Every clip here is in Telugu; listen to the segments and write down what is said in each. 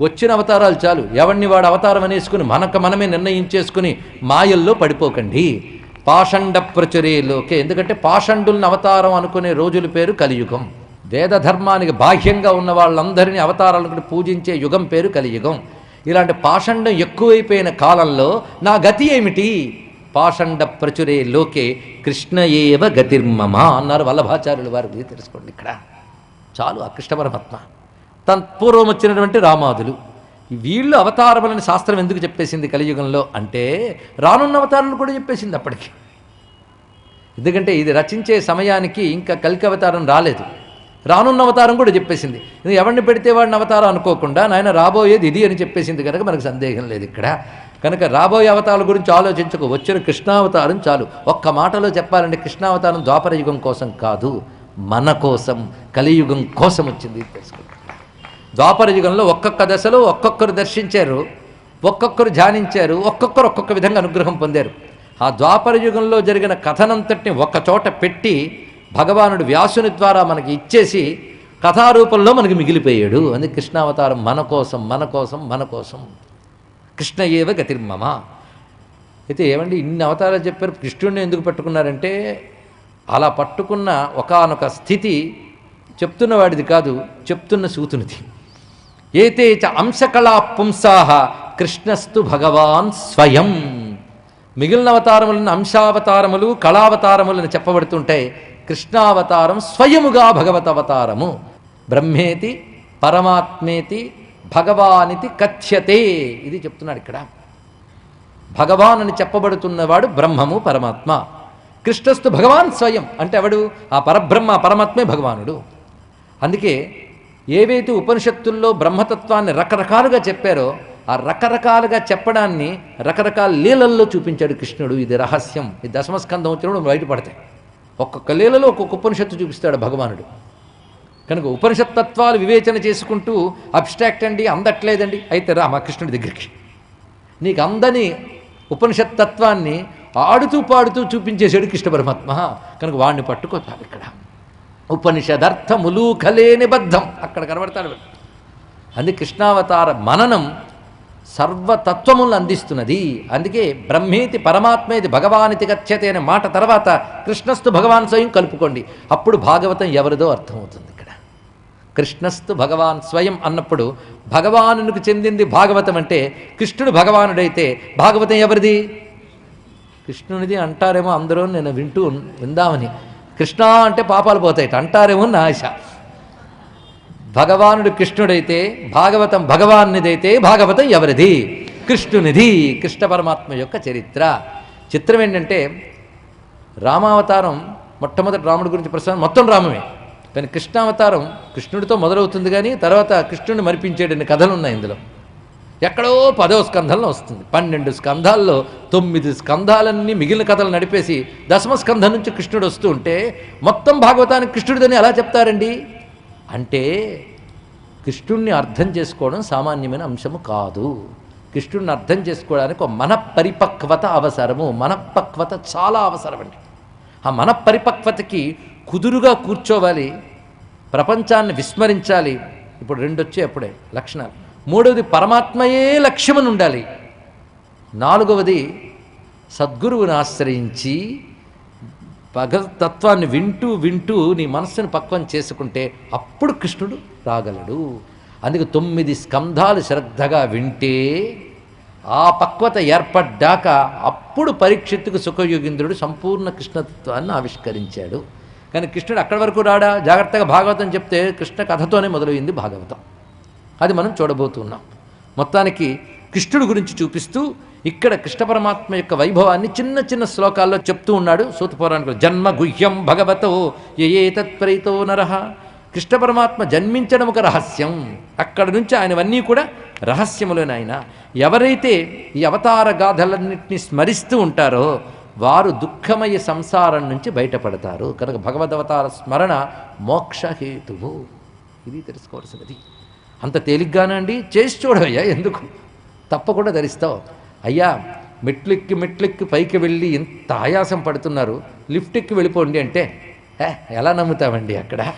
వచ్చిన అవతారాలు చాలు. ఎవరిని వాడు అవతారం అనేసుకుని మనకు మనమే నిర్ణయించేసుకుని మాయల్లో పడిపోకండి. పాషండ ప్రచురేలోకే ఎందుకంటే పాషండుల్ని అవతారం అనుకునే రోజుల పేరు కలియుగం. వేద ధర్మానికి బాహ్యంగా ఉన్న వాళ్ళందరినీ అవతారాలను పూజించే యుగం పేరు కలియుగం. ఇలాంటి పాషండం ఎక్కువైపోయిన కాలంలో నా గతి ఏమిటి? పాషండ ప్రచురే లోకే కృష్ణ ఏవ గతిర్మమ అన్నారు వల్లభాచార్యులు వారు. తెలుసుకోండి ఇక్కడ. చాలు ఆ కృష్ణ పరమాత్మ. తన పూర్వం వచ్చినటువంటి రామాదులు. వీళ్ళు అవతారములని శాస్త్రం ఎందుకు చెప్పేసింది కలియుగంలో? అంటే రానున్న అవతారాలు కూడా చెప్పేసింది అప్పటికి. ఎందుకంటే ఇది రచించే సమయానికి ఇంకా కలికి అవతారం రాలేదు. రానున్న అవతారం కూడా చెప్పేసింది. ఇది ఎవరిని పెడితే వాడిని అవతారం అనుకోకుండా నాయన రాబోయేది ఇది అని చెప్పేసింది కనుక మనకు సందేహం లేదు ఇక్కడ. కనుక రాబోయే అవతారాల గురించి ఆలోచించకు. వచ్చిన కృష్ణావతారం చాలు. ఒక్క మాటలో చెప్పాలంటే కృష్ణావతారం ద్వాపర యుగం కోసం కాదు మన కోసం కలియుగం కోసం వచ్చింది తెలుసుకుంటాం ద్వాపర యుగంలో ఒక్కొక్క దశలో ఒక్కొక్కరు దర్శించారు ఒక్కొక్కరు ధ్యానించారు ఒక్కొక్కరు ఒక్కొక్క విధంగా అనుగ్రహం పొందారు. ఆ ద్వాపర యుగంలో జరిగిన కథనంతటిని ఒక్క చోట పెట్టి భగవానుడు వ్యాసుని ద్వారా మనకి ఇచ్చేసి కథారూపంలో మనకి మిగిలిపోయాడు. అందుకే కృష్ణావతారం మన కోసం మన కోసం మన కోసం. కృష్ణ ఏవ గతిర్మమ. అయితే ఏమండి ఇన్ని అవతారాలు చెప్పారు కృష్ణుడిని ఎందుకు పట్టుకున్నారంటే అలా పట్టుకున్న ఒకానొక స్థితి చెప్తున్న వాడిది కాదు చెప్తున్న సూతునిది. ఏతే చ అంశకళా పుంసాహ కృష్ణస్తు భగవాన్ స్వయం. మిగిలిన అవతారములను అంశావతారములు కళావతారములను చెప్పబడుతుంటే కృష్ణావతారం స్వయముగా భగవతవతారము. బ్రహ్మేతి పరమాత్మేతి భగవానితి కథ్యతే ఇది చెప్తున్నాడు ఇక్కడ. భగవాన్ అని చెప్పబడుతున్నవాడు బ్రహ్మము పరమాత్మ. కృష్ణస్తు భగవాన్ స్వయం. అంటే ఎవడు? ఆ పరబ్రహ్మ పరమాత్మే భగవానుడు. అందుకే ఏవైతే ఉపనిషత్తుల్లో బ్రహ్మతత్వాన్ని రకరకాలుగా చెప్పారో ఆ రకరకాలుగా చెప్పడాన్ని రకరకాల లీలల్లో చూపించాడు కృష్ణుడు. ఇది రహస్యం. ఈ దశమస్కంధం వచ్చినప్పుడు బయటపడతాయి ఒక్కొక్క లీలలో ఒక్కొక్క ఉపనిషత్తు చూపిస్తాడు భగవానుడు. కనుక ఉపనిషత్ తత్వాలు వివేచన చేసుకుంటూ అబ్స్ట్రాక్ట్ అండి అందట్లేదండి అయితే రా మా కృష్ణుడి దగ్గరికి. నీకు అందని ఉపనిషత్ తత్వాన్ని ఆడుతూ పాడుతూ చూపించేశాడు కృష్ణ పరమాత్మ. కనుక వాడిని పట్టుకోతాడు ఇక్కడ. ఉపనిషదర్థములూఖలే నిబద్ధం అక్కడ కనబడతాడు. అందుకే కృష్ణావతార మననం సర్వతత్వములను అందిస్తున్నది. అందుకే బ్రహ్మేతి పరమాత్మేది భగవానితి గచ్చతే అనే మాట తర్వాత కృష్ణస్థు భగవాన్ స్వయం కలుపుకోండి. అప్పుడు భాగవతం ఎవరిదో అర్థమవుతుంది ఇక్కడ. కృష్ణస్తు భగవాన్ స్వయం అన్నప్పుడు భగవానునికి చెందింది భాగవతం అంటే కృష్ణుడు భగవానుడైతే భాగవతం ఎవరిది? కృష్ణునిది అంటారేమో అందరూ నేను వింటూ ఉన్- విందామని. కృష్ణ అంటే పాపాలు పోతాయట అంటారేమో నా ఆశ. భగవానుడు కృష్ణుడైతే భాగవతం భగవాన్నిదైతే భాగవతం ఎవరిది? కృష్ణునిది కృష్ణ పరమాత్మ యొక్క చరిత్ర. చిత్రం ఏంటంటే రామావతారం మొట్టమొదటి రాముడి గురించి ప్రస్తావన మొత్తం రామమే. కానీ కృష్ణావతారం కృష్ణుడితో మొదలవుతుంది కానీ తర్వాత కృష్ణుడిని మరిపించేటన్ని కథలు ఉన్నాయి ఇందులో. ఎక్కడో పదో స్కంధంలో వస్తుంది. పన్నెండు స్కంధాల్లో తొమ్మిది స్కంధాలన్నీ మిగిలిన కథలు నడిపేసి దశమ స్కంధం నుంచి కృష్ణుడు వస్తూ ఉంటే మొత్తం భాగవతానికి కృష్ణుడిదని ఎలా చెప్తారండి? అంటే కృష్ణుణ్ణి అర్థం చేసుకోవడం సామాన్యమైన అంశము కాదు. కృష్ణుడిని అర్థం చేసుకోవడానికి ఒక మనపరిపక్వత అవసరము. మనపక్వత చాలా అవసరం అండి. ఆ మనపరిపక్వతకి కుదురుగా కూర్చోవాలి. ప్రపంచాన్ని విస్మరించాలి. ఇప్పుడు రెండు అప్పుడే లక్షణాలు. మూడవది పరమాత్మయే లక్ష్యమని ఉండాలి నాలుగవది సద్గురువుని ఆశ్రయించి భగవతత్వాన్ని వింటూ వింటూ నీ మనస్సును పక్వం చేసుకుంటే అప్పుడు కృష్ణుడు రాగలడు. అందుకే తొమ్మిది స్కంధాలు శ్రద్ధగా వింటే ఆ పక్వత ఏర్పడ్డాక అప్పుడు పరీక్షిత్తుకు సుఖయోగింద్రుడు సంపూర్ణ కృష్ణతత్వాన్ని ఆవిష్కరించాడు. కానీ కృష్ణుడు అక్కడి వరకు రాడా? జాగ్రత్తగా భాగవతం చెప్తే కృష్ణ కథతోనే మొదలైంది భాగవతం. అది మనం చూడబోతున్నాం. మొత్తానికి కృష్ణుడి గురించి చూపిస్తూ ఇక్కడ కృష్ణ పరమాత్మ యొక్క వైభవాన్ని చిన్న చిన్న శ్లోకాల్లో చెప్తూ ఉన్నాడు. సూతపురాణికులు జన్మ గుహ్యం భగవతో ఏ తత్ప్రైతో నరహ కృష్ణ పరమాత్మ జన్మించడం ఒక రహస్యం. అక్కడ నుంచి ఆయనవన్నీ కూడా రహస్యములేని ఆయన. ఎవరైతే ఈ అవతార గాథలన్నింటినీ స్మరిస్తూ ఉంటారో వారు దుఃఖమయ సంసారం నుంచి బయటపడతారు. కనుక భగవదవతార స్మరణ మోక్షహేతువు ఇది తెలుసుకోవాల్సినది. అంత తేలిగ్గానండి చేసి చూడవయ్యా ఎందుకు? తప్పకుండా ధరిస్తావు. అయ్యా మెట్లెక్కి మెట్లెక్కి పైకి వెళ్ళి ఎంత ఆయాసం పడుతున్నారు. లిఫ్ట్ ఎక్కి వెళ్ళిపోండి అంటే "ఏ, ఎలా నమ్ముతామండి అక్కడ?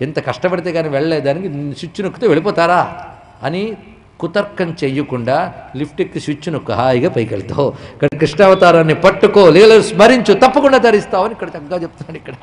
ఎంత కష్టపడితే కానీ వెళ్ళలేదానికి స్విచ్ నొక్కితే వెళ్ళిపోతారా? అని కుతర్కం చెయ్యకుండా లిఫ్ట్ ఎక్కి స్విచ్ నొక్కు హాయిగా పైకి వెళ్తావు. ఇక్కడ కృష్ణావతారాన్ని పట్టుకో లీలలు స్మరించు తప్పకుండా ధరిస్తావు అని ఇక్కడ చక్కగా చెప్తున్నాడు ఇక్కడ.